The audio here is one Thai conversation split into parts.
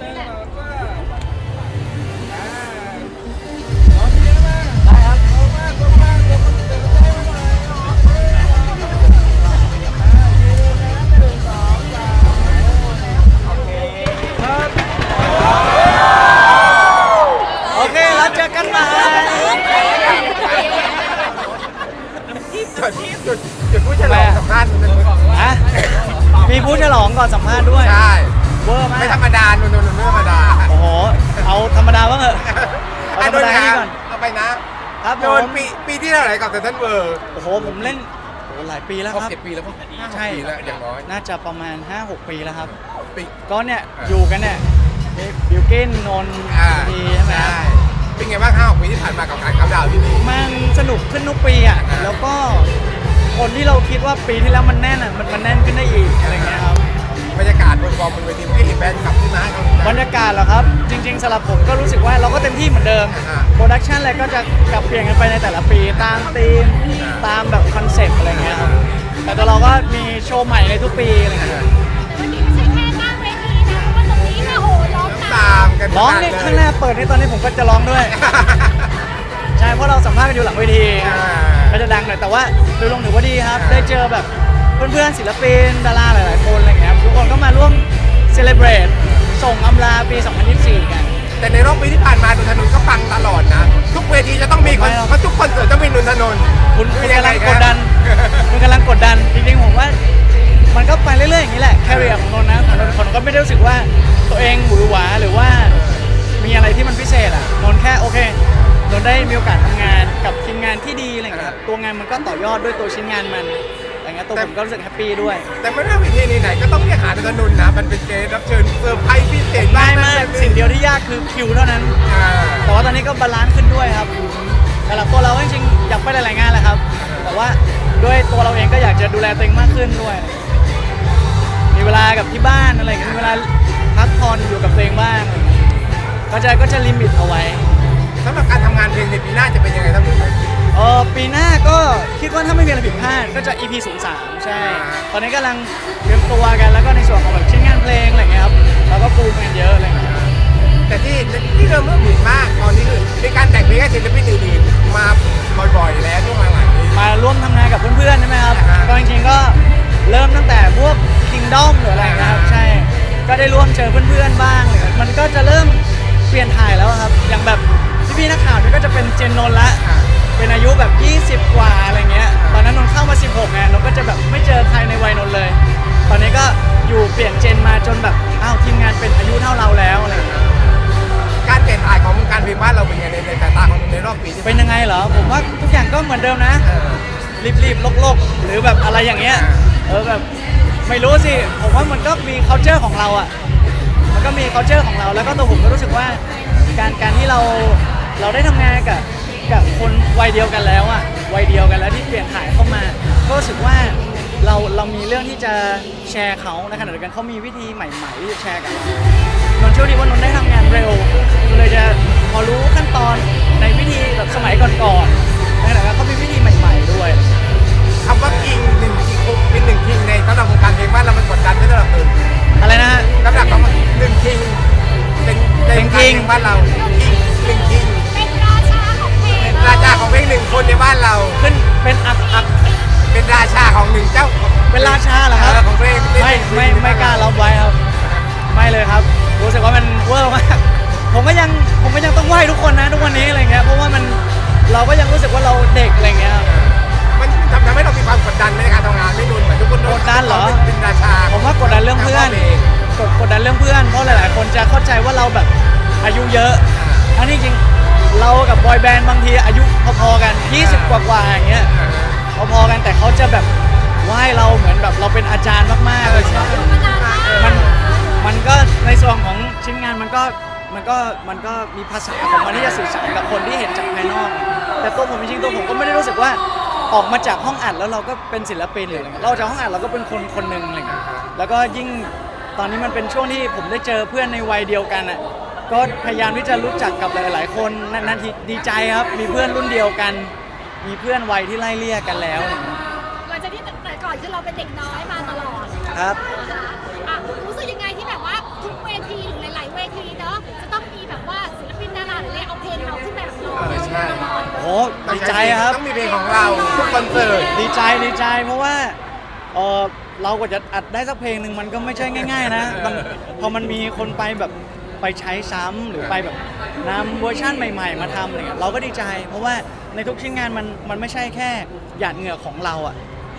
ได้ รรมดาบ้างเถอะเอาอะธรโดรมนดานะให้ก่อนเอาไปนะครับผโดนมปีปีที่เท่าไหร่กับเซนทรัลเวิร์โอ้โหผมเล่นโอ้โหหลายปีแล้วครบครับเจ็ดปีแล้วป่ะใช่ ปีแล้วอย่างน้อยน่าจะประมาณ 5-6 ปีแล้วครับ ปี ก็เนี่ยอ่า อยู่กันเนี่ยบิวกินนนท์อ่าดีใช่ไหมครับใช่เป็นไงบ้างห้าหกปีที่ผ่านมากับการเขาน์ดาวน์ที่นี่ มันสนุกขึ้นทุกปีอะอ่า แล้วก็คนที่เราคิดว่าปีที่แล้วมันแน่นอะมันมันแน่นขึ้นได้อีกอะไรเงี้ยครับบรรยากาศบนกองบนเวทีไม่เห็นแฟนคลับที่มาให้กำลังใจบรรยากาศเหรอครับ จริงๆสำหรับผมก็รู้สึกว่าเราก็เต็มที่เหมือนเดิมอ่าโปรดักชันอะไรก็จะกลับเปลี่ยนกันไปในแต่ละปีตามธีมอ่าตามแบบคอนเซ็ปต์อะไรเงี้ยครับแต่ตัวเราก็มีโชว์ใหม่ในทุกปีอะไรเงี้ยวันนี้ไม่ใช่แค่ตั้งเวทีนะเพราะว่าตรงนี้เนี่ยโหร้องตามกันร้องนี่ข้างหน้าเปิดนี่ตอนนี้ผมก็จะร้องด้วย ใช่เพราะเราสัมภาษณ์กันอยู่หลังเวทีอ่าก็จะดังหน่อยแต่ว่าโดยรวมถือว่าดีครับ ได้เจอแบบเพื่อนๆศิลปินดาราหลายๆคนอะไรเงี้ยครับทุกคนก็มาร่วมเซเลบรต ส่งอำลาปี 2024 กัน แต่ในรอบปีที่ผ่านมานนทนนท์ก็ปังตลอดนะ ทุกเวทีจะต้องมีคนไม่หรอก เพราะทุกคอนเสิร์ตต้องมีนนทนนท์คุณคุณยักำลังไกดดัน คุณกำลังกดดัน จริงๆ ผมว่า มันก็ไปเรื่อยๆ อย่างนี้แหละแคริเอร์ของนนท์นะของนนท์คนก็ไม่ได้รู้สึกว่าตัวเองหวือหวาหรือว่ามีอะไรที่มันพิเศษอะนนท์แค่โอเคนนท์ได้มีโอกาสทำงานกับทีมงานที่ดีอะไรอย่างเงี้ยครับตัวงานมันก็ต่อยอดด้วยตัวชิ้นงานมันอะไรเงี้ยตัวผมก็รู้สึกแฮปปี้ด้วย แต่ไม่ว่าเวทีไหนๆก็ต้องเรียกหานนทนนท์นะ มันเป็นเกสรับเชิญเซอร์ไพรส์พิเศษง่ายนะมากสิ่งเดียวที่ยากคือคิวเท่านั้นอ่าแต่ว่าตอนนี้ก็บาลานซ์ขึ้นด้วยครับสำหรับตัวเราจริงๆอยากไปหลายๆงานแหละครับ แต่ว่าด้วยตัวเราเองก็อยากจะดูแลตัวเองมากขึ้นด้วย มีเวลากับที่บ้านอะไรอย่างเงี้ยมีเวลาพักผ่อนอยู่กับตัวเองบ้างอะไรอย่างเงี้ยก็จะก็จะลิมิตเอาไว้สำหรับการทำงานเพลงในปีหน้าจะเป็นยังไง ปีหน้าก็คิดว่าถ้าไม่มีอะไรผิดพลาดก็จะ EP 0 3ใช่ ตอนนี้กำลังเตรียมตัวกันแล้วก็ในส่วนของแบบชิ้นงานเพลงอะไรเงี้ยครับเราก็ปูกันเยอะอะไรเงี้ยแต่ที่ที่เริ่มเริ่มเห็นมากตอนนี้คือมีการแต่งเพลงให้ศิลปินอื่นๆมาบ่อยๆแล้วช่วงหลังๆนี้ มาร่วมทำงานกับเพื่อนๆใช่ไหมครับอ่าฮะ ก็จริงๆก็เริ่มตั้งแต่พวก Kingdom หรืออะไรนะครับ ใช่ ก็ได้ร่วมเจอเพื่อนๆบ้างเลยมันก็จะเริ่มเปลี่ยนถ่ายแล้วครับ อย่างแบบพี่ๆนักข่าวนี่ก็จะเป็นเจนนนท์ละ อ่า เป็นอายุแบบ 20 กว่าอะไรเงี้ย ตอนนั้นนนท์เข้ามา 16ไงนนท์ก็จะแบบไม่เจอใครในวัยนนท์เลย ตอนนี้ก็อยู่เปลี่ยนเจนมาจนแบบอ้าวทีมงานเป็นอายุเท่าเราแล้วอะไรเงี้ยการเปลี่ยนถ่ายของวงการเพลงบ้านเราเป็นยังไงในในสายตาของในรอบปีที่เป็นยังไงเหรอ ผมว่าทุกอย่างก็เหมือนเดิมนะ เออรีบๆโลกๆ หรือแบบอะไรอย่างเงี้ยอ่าเออแบบไม่รู้สิ ผมว่ามันก็มี culture ของเราอะ มันก็มี culture ของเรา แล้วก็ตัวผมก็รู้สึกว่า การการที่เราเราได้ทำงานกับกับ คนวัยเดียวกันแล้วอะวัยเดียวกันแล้วที่เปลี่ยนถ่ายเข้ามา ก็รู้สึกว่าเราเรามีเรื่องที่จะแชร์เขาในขณะเดียวกันเขามีวิธีใหม่ๆที่จะแชร์กับเรานนท์โชคดีว่านนท์ได้ทำงานเร็วเลยจะพอรู้ขั้นตอนในวิธีแบบสมัยก่อนๆ ของหนึ่งเจ้าเป็นราชาเหรอครับเออของเพลงไม่ไม่ไม่กล้ารับไว้ครับ ไม่เลยครับ รู้สึกว่ามันเวอร์มากผมก็ยังผมก็ยังต้องไหว้ทุกคนนะทุกวันนี้อะไรเงี้ยเพราะว่ามันเราก็ยังรู้สึกว่าเราเด็กอะไรเงี้ยครับมันทำให้เรามีความกดดันในการทำงานไม่นุ่นเหมือนทุกคนกดดันเหรอเป็นราชาผมว่ากดดันเรื่องเพื่อนพลงกดกดดันเรื่องเพื่อนเพราะหลาย ๆ คนจะเข้าใจว่าเราแบบอายุเยอะทั้งที่จริงเรากับบอยแบนด์บางทีอายุพอๆกัน 20 กว่าๆอย่างเงี้ยพอๆกันแต่เขาจะแบบ ไหว้เราเหมือนแบบเราเป็นอาจารย์มากๆเลยใช่มันมันก็ในส่วนของชิ้นงานมันก็มันก็มันก็มีภาษาของมันที่จะสื่อสารกับคนที่เห็นจากภายนอก แต่ตัวผมจริงๆตัวผมก็ไม่ได้รู้สึกว่าออกมาจากห้องอัดแล้วเราก็เป็นศิลปินหรืออะไรเงี้ยเราจากห้องอัดเราก็เป็นคนคนหนึ่งอะไรเงี้ยแล้วก็ยิ่งตอนนี้มันเป็นช่วงที่ผมได้เจอเพื่อนในวัยเดียวกันอะก็พยายามที่จะรู้จักกับหลาย ๆ คนนั่นทีดีใจครับ มีเพื่อนรุ่นเดียวกัน มีเพื่อนวัยที่ไล่เลี่ยกันแล้ว เป็นเด็กน้อยมาตลอดครับอะรู้สึกยังไงที่แบบว่าทุกเวทีหรือหลาย ๆ เวทีเนาะจะต้องมีแบบว่าศิลปินดาราหรือะไรเอาเพลงเราขึ้นไปแบบร้องเออใช่ ตลอด โอ้โหดีใจครับ ต้องมีเพลงของเราทุกคอนเสิร์ต ดีใจดีใจเพราะว่าเออเรากว่าจะอัดได้สักเพลงหนึ่งมันก็ไม่ใช่ง่ายๆนะพอมันมีคนไปแบบไปใช้ซ้ำหรือไปแบบนำเวอร์ชั่นใหม่ๆ มาทำอะไรเงี้ยเราก็ดีใจ เพราะว่าในทุกชิ้นงานมันมันไม่ใช่แค่ หยาดเหงื่อของเราอะ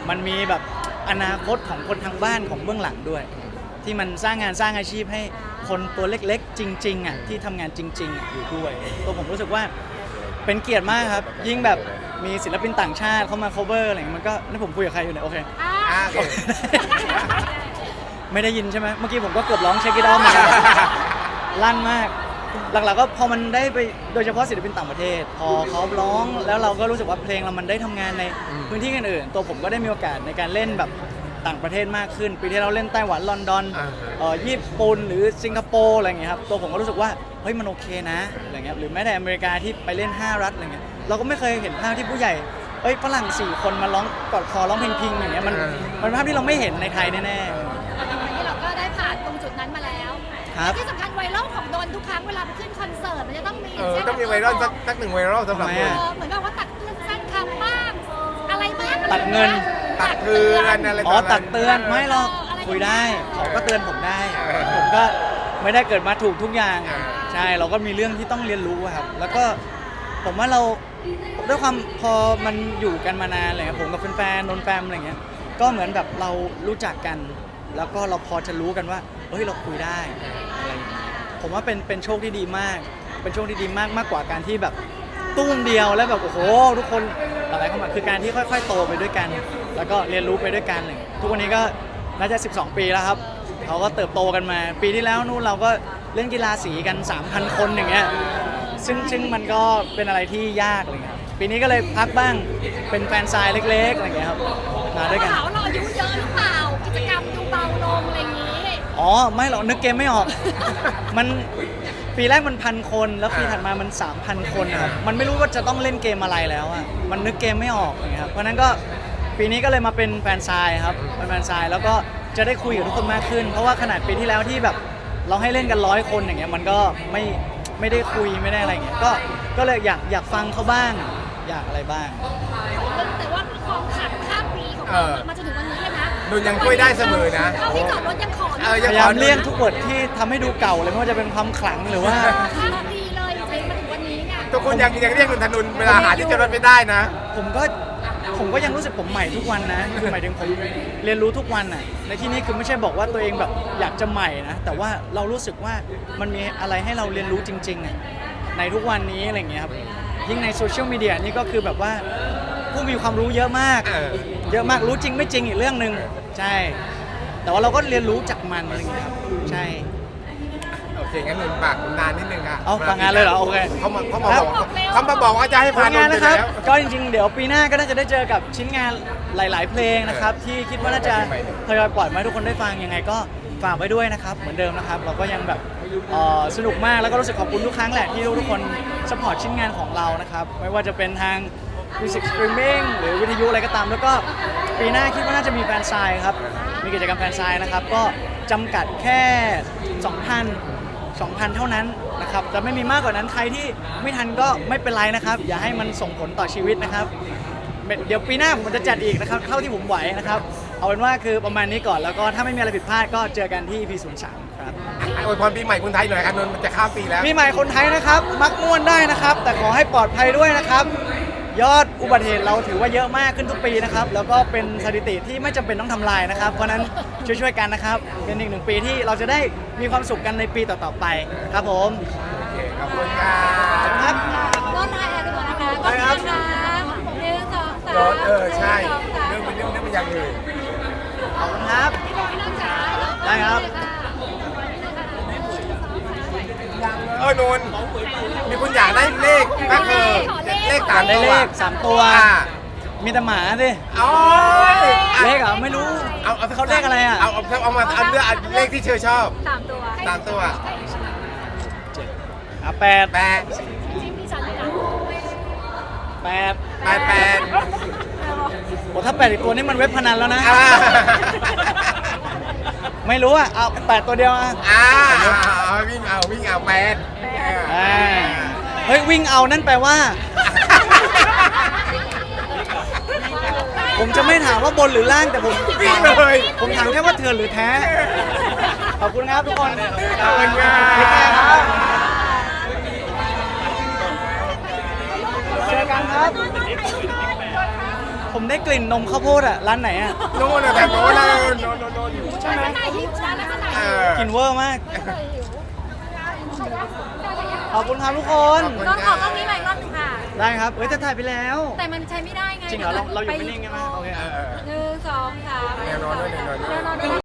มันมีแบบ อนาคตของคนทางบ้านของเบื้องหลังด้วย ที่มันสร้างงานสร้างอาชีพให้คนตัวเล็กๆ จริงๆอะที่ทำงานจริงๆอะอยู่ด้วย ตัวผมรู้สึกว่าเป็นเกียรติมากครับ ยิ่งแบบมีศิลปินต่างชาติเข้ามา cover อะไรอย่างเงี้ยมันก็นี่ผมคุยกับใครอยู่เนี่ยโอเค อ่าอ่าโอเคไม่ได้ยินใช่ไหมเมื่อกี้ผมก็เกือบร้องเช็คกี้ดอมเหมือนกันลั่นมาก หลักๆก็พอมันได้ไปโดยเฉพาะศิลปินต่างประเทศ พอเขาร้องแล้วเราก็รู้สึกว่าเพลงเรามันได้ทำงานในพื้นที่อื่นๆตัวผมก็ได้มีโอกาสในการเล่นแบบต่างประเทศมากขึ้น ปีที่เราเล่นไต้หวันลอนดอนอ่าฮะเอ่อญี่ปุ่นหรือสิงคโปร์อะไรอย่างเงี้ยครับตัวผมก็รู้สึกว่าเฮ้ยมันโอเคนะอะไรเงี้ยหรือแม้แต่อเมริกาที่ไปเล่น 5 รัฐอะไรเงี้ยเราก็ไม่เคยเห็นภาพที่ผู้ใหญ่เอ้ยฝรั่งสี่คนมาร้องกอดคอร้องเพลงพิงอย่างเงี้ยมันมันเป็นภาพที่เราไม่เห็นในไทยแน่ๆวันนี้เราก็ได้ผ่านตรงจุดนั้นมาแล้วครับ และที่สำคัญ ทุกครั้งเวลาไปขึ้นคอนเสิร์ตมันจะต้องมีเออต้องมีไวรัลสักสักหนึ่งไวรัลสำหรับทำไมนอะ เออเหมือนแบบว่าตักเตือนแฟนคลับบ้างอะไรบ้างตัดเงิน ตักเตือนอะไรอ๋อตนนั้นตักเตือนไม่หรอกคุยได้เขาก็เตือนผมได้ ผมก็ไม่ได้เกิดมาถูกทุกอย่าง ใช่เราก็มีเรื่องที่ต้องเรียนรู้อะครับ แล้วก็ผมว่าเราด้วยความพอมันอยู่กันมานานอะไรเงี้ยผมกับแฟนๆนนแฟมอะไรเงี้ยก็เหมือนแบบเรารู้จักกัน แล้วก็เราพอจะรู้กันว่าเฮ้ยเราคุยได้อะไรอย่างเงี้ย ผมว่าเป็นเป็นโชคที่ดีมาก เป็นโชคที่ดีมากมากกว่าการที่แบบตุ้มเดียวแล้วแบบโอ้โหทุกคนอะไรเข้ามาคือการที่ค่อย ๆ โตไปด้วยกัน แล้วก็เรียนรู้ไปด้วยกันเลยทุกวันนี้ก็น่าจะ 12 ปีแล้วครับเขาก็เติบโตกันมา ปีที่แล้วนู่นเราก็เล่นกีฬาสีกัน 3,000 คนอย่างเงี้ยซึ่งซึ่งมันก็เป็นอะไรที่ยากอะไรเงี้ยปีนี้ก็เลยพักบ้างเป็นแฟนซายเล็กๆอะไรเงี้ยครับมาด้วยกันขาวเราอายุเยอะหรือเปล่า อย่างนี้อ๋อ ไม่หรอกนึกเกมไม่ออก มันปีแรกมันพันคน แล้วปีถัดมามัน 3,000 คนนะครับมันไม่รู้ว่าจะต้องเล่นเกมอะไรแล้วอะมันนึกเกมไม่ออกอย่างเงี้ยครับเพราะฉะนั้นก็ปีนี้ก็เลยมาเป็นแฟนซายครับเป็นแฟนซายแล้วก็จะได้คุยกับทุกคนมากขึ้น เพราะว่าขนาดปีที่แล้วที่แบบเราให้เล่นกันร้อยคนอย่างเงี้ยมันก็ไม่ไม่ได้คุยไม่ได้อะไรเงี้ยก็ก็เลยอยากอยากฟังเขาบ้าง อยากอะไรบ้าง แต่ว่าของขังข้ามปีของเรามาจนถึงวันนี้ เลยนะนนยังช่วยได้เสมอนะเข้าที่จอดรถยังขอเออพยังยายามเลี่ยงทุกบทที่ทำให้ดูเก่าเลยไม่ว่าจะเป็นความขลังหรือว่าข้ามปีเลยจนมาถึงวันนี้เนี่ยทุกคนยังยังเรียกนนทนนท์เวลาหาที่จอดรถไม่ได้นะ ผมก็ผมก็ยังรู้สึกผมใหม่ทุกวันนะคือหมายถึงผมเรียนรู้ทุกวันน่ะในที่นี้คือไม่ใช่บอกว่าตัวเองแบบอยากจะใหม่นะแต่ว่าเรารู้สึกว่ามันมีอะไรให้เราเรียนรู้จริงๆอะในทุกวันนี้อะไรอย่างเงี้ยครับยิ่งในโซเชียลมีเดียนี่ก็คือแบบว่าผู้มีความรู้เยอะมาก เออ เยอะมากรู้จริงไม่จริงอีกเรื่องหนึ่งใช่ แต่ว่าเราก็เรียนรู้จากมันอะไรอย่างเงี้ยครับใช่ โอเคงั้นนนท์ฝากนานนิดนึงค่ะเอาฝากงานเลยเหรอโอเคเขามาเขามาครับ บอกเขามาบอกว่าจะให้ผพาลนงานนท์ไปนะครับ แล้ว ก็จริงๆ เดี๋ยวปีหน้าก็น่าจะได้เจอกับชิ้นงานหลาย ๆ เพลงนะครับ ที่คิดว่าน่าจะทยอยปล่อยมาให้ทุกคนได้ฟังยังไงก็ฝากไว้ด้วยนะครับ เหมือนเดิมนะครับ เราก็ยังแบบเอ่อสนุกมากแล้วก็รู้สึกขอบคุณทุกครั้งแหละที่ทุกคนสปอร์ตชิ้นงานของเรานะครับ ไม่ว่าจะเป็นทาง มิวสิกสตรีมมิ่งหรือวิทยุอะไรก็ตาม แล้วก็ปีหน้าคิดว่าน่าจะมีแฟนไซน์ครับ มีกิจกรรมแฟนไซน์นะครับ ก็จำกัดแค่ 2,000 2,000 เท่านั้นนะครับจะไม่มีมากกว่านั้นใครที่ไม่ทันก็ไม่เป็นไรนะครับ อย่าให้มันส่งผลต่อชีวิตนะครับ เดี๋ยวปีหน้าผมจะจัดอีกนะครับ เท่าที่ผมไหวนะครับ เอาเป็นว่าคือประมาณนี้ก่อนแล้วก็ถ้าไม่มีอะไรผิดพลาดก็เจอกันที่ P03 ครับ อวยพรปีใหม่คนไทยหน่อยครับนนท์มันจะข้ามปีแล้ว ปีใหม่คนไทยนะครับ มักม่วนได้นะครับ แต่ขอให้ปลอดภัยด้วยนะครับ ยอดอุบัติเหตุเราถือว่าเยอะมากขึ้นทุกปีนะครับ แล้วก็เป็นสถิติที่ไม่จำเป็นต้องทำลายนะครับ เพราะฉะนั้นช่วยๆกันนะครับ เป็นอีกหนึ่งปีที่เราจะได้มีความสุขกันในปีต่อๆไปครับผมโอเคขอบคุณค่ะครับก็นายแอร์ดีกว่านะคะได้ครับก็นะคะหนึ่งสองสามโดนเออใช่หนึ่งสองสามเรื่องเป็นเรื่องเรื่องเป็นอย่างอื่นขอบคุณครับ พี่บอกพี่น้องจ๋าแล้วก็ได้ครับ เออนนท์มีคุณอยากได้เลขก็คือ เลขสามได้ตัวเลขสามตัว อ่ามีแต่หมาสิโอ้ยเลขเหรอไม่รู้เอาเอาเขาเลขอะไรอะเอาเอาเอามาเอาเลือกเอาเลขที่เธอชอบสามตัวสามตัวอะแปดแปดจิ้มพี่จันเลยนะแปดแปดแปด โอ้ถ้าแปดอีกตัวนี่มันเว็บพนันแล้วนะ อ่า ไม่รู้อะเอาแปดตัวเดียวอะอ่าเอาวิ่งเอาวิ่งเอาแปดอ่าเฮ้ยวิ่งเอานั่นแปลว่า ผมจะไม่ถามว่าบนหรือล่างแต่ผมวิ่งเลย ผมถามแค่ว่าเถื่อนหรือแท้ ขอบคุณครับทุกคนขอบคุณครับเทคแคร์ครับเจอกันครับ ผมได้กลิ่นนมข้าวโพดอะร้านไหนอะโน่นน่ะแบบโน้นนะโน่นโน่นโน่นใช่ไหมหิวนะลักษณะเอหิวอกลิ่นเวอร์มาก ขอบคุณครับทุกคนลองขอกล้องนี้ใหม่รอบหนึงค่ะ ได้ครับเฮ้ยจะถ่ายไปแล้ว แต่มันใช้ไม่ได้ไงจริงเหรอเราเราอยู่ไม่นิ่งใช่ไหมโอเคเออเออหนึ่งสองสามแนวนอนด้วยแนวนอนด้วย แนวนอนด้วย